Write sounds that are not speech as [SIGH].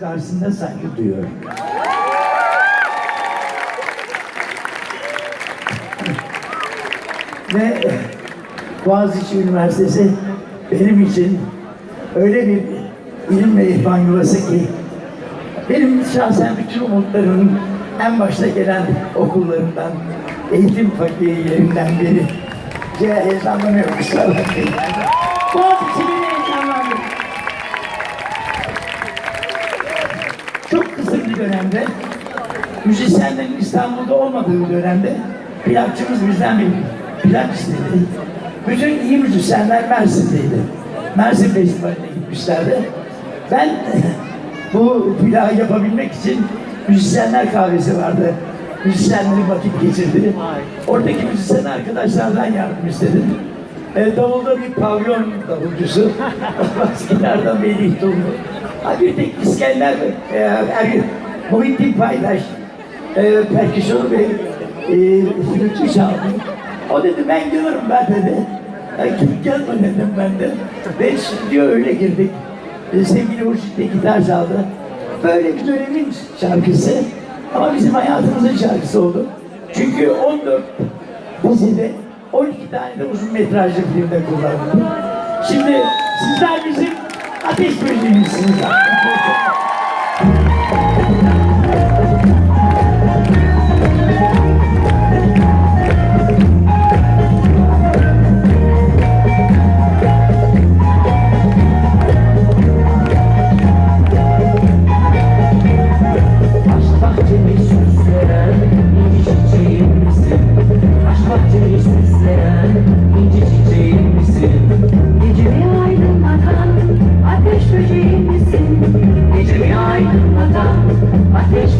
karşısında saygı duyuyorum. Ve Boğaziçi Üniversitesi benim için öyle bir ilim ve irfan yuvası ki benim şahsen bütün umutlarımın en başta gelen okullarından, eğitim fakirlerinden biri. Ce heyecanlanıyorum kusura müzisyenlerin İstanbul'da olmadığı dönemde plakçımız bizden bir plak istedi. Bütün iyi müzisyenler Mersin'deydi. Mersin Festivali'ne gitmişlerdi. Ben [LAUGHS] bu plağı yapabilmek için müzisyenler kahvesi vardı. Müzisyenlerin vakit geçirdi. Oradaki müzisyen arkadaşlardan yardım istedim. E, davulda bir pavyon davulcusu. [LAUGHS] Baskinlerden Melih Tullu. Ha, bir tek İskender e, Muhittin Paydaş e, perküsyonu ve e, flütü çaldı. O dedi ben gelirim ben dedi. Ya, gelme dedim ben de. Ve stüdyo öyle girdik. E, sevgili Hurşit de gitar çaldı. Böyle bir dönemin şarkısı. Ama bizim hayatımızın şarkısı oldu. Çünkü 14 dizide 12 tane de uzun metrajlı filmde kullanıldı. Şimdi sizler bizim ateş böceğimizsiniz.